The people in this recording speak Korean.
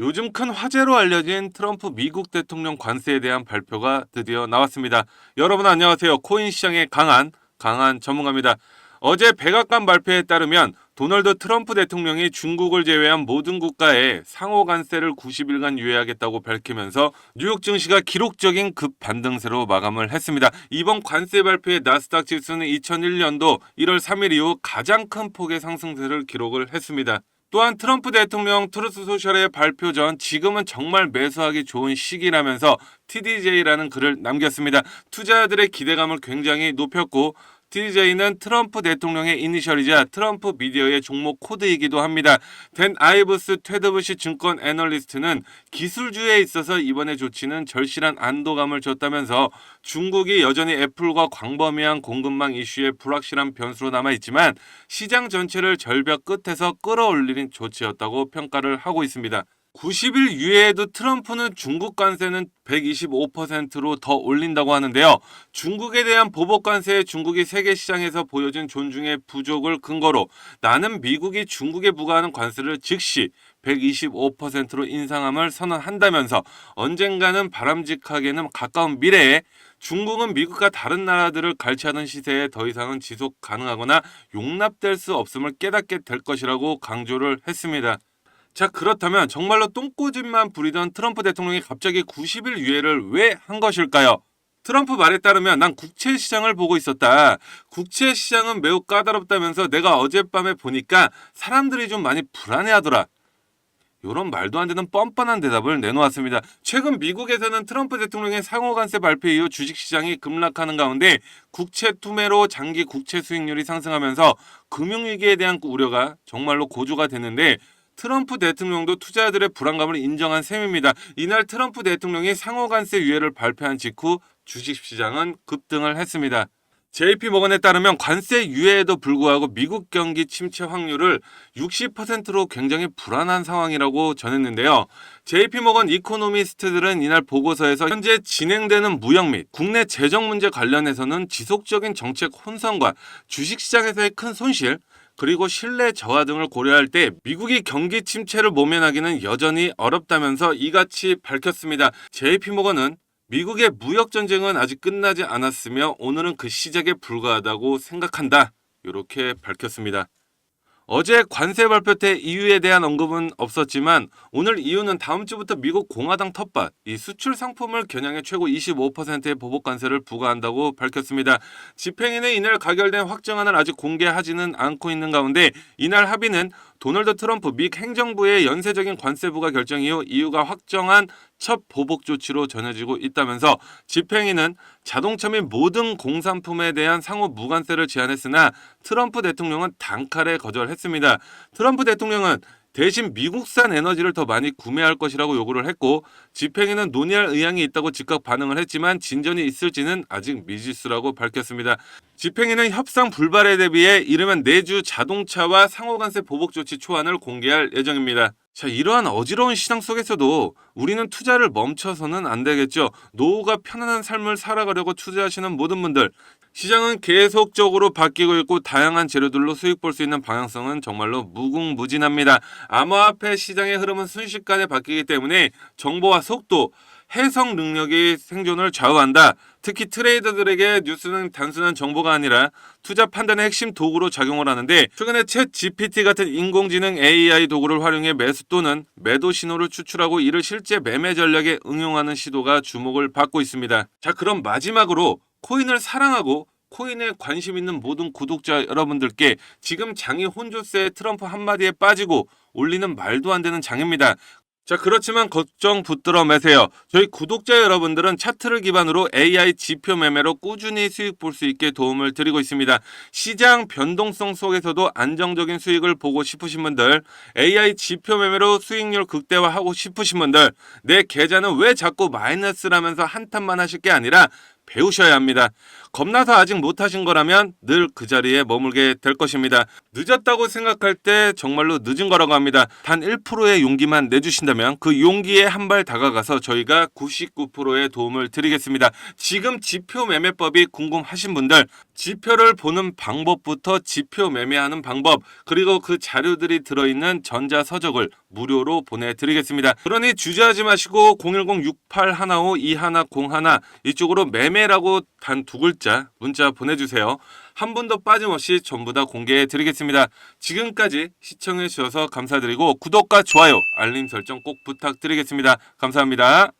요즘 큰 화제로 알려진 트럼프 미국 대통령 관세에 대한 발표가 드디어 나왔습니다. 여러분 안녕하세요. 코인 시장의 강한 강한 전문가입니다. 어제 백악관 발표에 따르면 도널드 트럼프 대통령이 중국을 제외한 모든 국가에 상호 관세를 90일간 유예하겠다고 밝히면서 뉴욕 증시가 기록적인 급 반등세로 마감을 했습니다. 이번 관세 발표에 나스닥 지수는 2001년도 1월 3일 이후 가장 큰 폭의 상승세를 기록을 했습니다. 또한 트럼프 대통령 트루스 소셜의 발표 전 지금은 정말 매수하기 좋은 시기라면서 TDJ라는 글을 남겼습니다. 투자자들의 기대감을 굉장히 높였고 TDJ는 트럼프 대통령의 이니셜이자 트럼프 미디어의 종목 코드이기도 합니다. 댄 아이브스 테드부시 증권 애널리스트는 기술주에 있어서 이번의 조치는 절실한 안도감을 줬다면서 중국이 여전히 애플과 광범위한 공급망 이슈에 불확실한 변수로 남아있지만 시장 전체를 절벽 끝에서 끌어올리는 조치였다고 평가를 하고 있습니다. 90일 유예에도 트럼프는 중국 관세는 125%로 더 올린다고 하는데요. 중국에 대한 보복 관세에 중국이 세계 시장에서 보여준 존중의 부족을 근거로 나는 미국이 중국에 부과하는 관세를 즉시 125%로 인상함을 선언한다면서 언젠가는 바람직하게는 가까운 미래에 중국은 미국과 다른 나라들을 갈취하던 시세에 더 이상은 지속 가능하거나 용납될 수 없음을 깨닫게 될 것이라고 강조를 했습니다. 자 그렇다면 정말로 똥꼬집만 부리던 트럼프 대통령이 갑자기 90일 유예를 왜 한 것일까요? 트럼프 말에 따르면 난 국채 시장을 보고 있었다. 국채 시장은 매우 까다롭다면서 내가 어젯밤에 보니까 사람들이 좀 많이 불안해하더라. 이런 말도 안 되는 뻔뻔한 대답을 내놓았습니다. 최근 미국에서는 트럼프 대통령의 상호관세 발표 이후 주식시장이 급락하는 가운데 국채 투매로 장기 국채 수익률이 상승하면서 금융위기에 대한 우려가 정말로 고조가 됐는데 트럼프 대통령도 투자자들의 불안감을 인정한 셈입니다. 이날 트럼프 대통령이 상호관세 유예를 발표한 직후 주식시장은 급등을 했습니다. JP 모건에 따르면 관세 유예에도 불구하고 미국 경기 침체 확률을 60%로 굉장히 불안한 상황이라고 전했는데요. JP 모건 이코노미스트들은 이날 보고서에서 현재 진행되는 무역 및 국내 재정 문제 관련해서는 지속적인 정책 혼선과 주식 시장에서의 큰 손실 그리고 신뢰 저하 등을 고려할 때 미국이 경기 침체를 모면하기는 여전히 어렵다면서 이같이 밝혔습니다. JP 모건은 미국의 무역 전쟁은 아직 끝나지 않았으며 오늘은 그 시작에 불과하다고 생각한다. 이렇게 밝혔습니다. 어제 관세 발표 때 이유에 대한 언급은 없었지만 오늘 이유는 다음 주부터 미국 공화당 텃밭 이 수출 상품을 겨냥해 최고 25%의 보복 관세를 부과한다고 밝혔습니다. 집행위는 이날 가결된 확정안을 아직 공개하지는 않고 있는 가운데 이날 합의는 도널드 트럼프 미 행정부의 연쇄적인 관세 부과 결정 이후 이유가 확정한 첫 보복 조치로 전해지고 있다면서 집행위는 자동차 및 모든 공산품에 대한 상호 무관세를 제안했으나 트럼프 대통령은 단칼에 거절했습니다. 트럼프 대통령은 대신 미국산 에너지를 더 많이 구매할 것이라고 요구를 했고 집행에는 논의할 의향이 있다고 즉각 반응을 했지만 진전이 있을지는 아직 미지수라고 밝혔습니다. 집행위는 협상 불발에 대비해 이르면 내주 자동차와 상호관세 보복 조치 초안을 공개할 예정입니다. 자, 이러한 어지러운 시장 속에서도 우리는 투자를 멈춰서는 안 되겠죠. 노후가 편안한 삶을 살아가려고 투자하시는 모든 분들, 시장은 계속적으로 바뀌고 있고 다양한 재료들로 수익 볼 수 있는 방향성은 정말로 무궁무진합니다. 암호화폐 시장의 흐름은 순식간에 바뀌기 때문에 정보와 속도, 해석 능력이 생존을 좌우한다. 특히 트레이더들에게 뉴스는 단순한 정보가 아니라 투자 판단의 핵심 도구로 작용을 하는데 최근에 챗 GPT 같은 인공지능 AI 도구를 활용해 매수 또는 매도 신호를 추출하고 이를 실제 매매 전략에 응용하는 시도가 주목을 받고 있습니다. 자, 그럼 마지막으로 코인을 사랑하고 코인에 관심 있는 모든 구독자 여러분들께 지금 장이 혼조세 트럼프 한마디에 빠지고 올리는 말도 안 되는 장입니다. 자, 그렇지만 걱정 붙들어 매세요. 저희 구독자 여러분들은 차트를 기반으로 AI 지표 매매로 꾸준히 수익 볼 수 있게 도움을 드리고 있습니다. 시장 변동성 속에서도 안정적인 수익을 보고 싶으신 분들, AI 지표 매매로 수익률 극대화하고 싶으신 분들, 내 계좌는 왜 자꾸 마이너스라면서 한탄만 하실 게 아니라 배우셔야 합니다. 겁나서 아직 못하신 거라면 늘 그 자리에 머물게 될 것입니다. 늦었다고 생각할 때 정말로 늦은 거라고 합니다. 단 1%의 용기만 내주신다면 그 용기에 한 발 다가가서 저희가 99%의 도움을 드리겠습니다. 지금 지표 매매법이 궁금하신 분들 지표를 보는 방법부터 지표 매매하는 방법 그리고 그 자료들이 들어있는 전자서적을 무료로 보내드리겠습니다. 그러니 주저하지 마시고 010-6815-2101 이쪽으로 매매 라고 단 두 글자 문자 보내주세요. 한 분도 빠짐없이 전부 다 공개해 드리겠습니다. 지금까지 시청해 주셔서 감사드리고 구독과 좋아요, 알림 설정 꼭 부탁드리겠습니다. 감사합니다.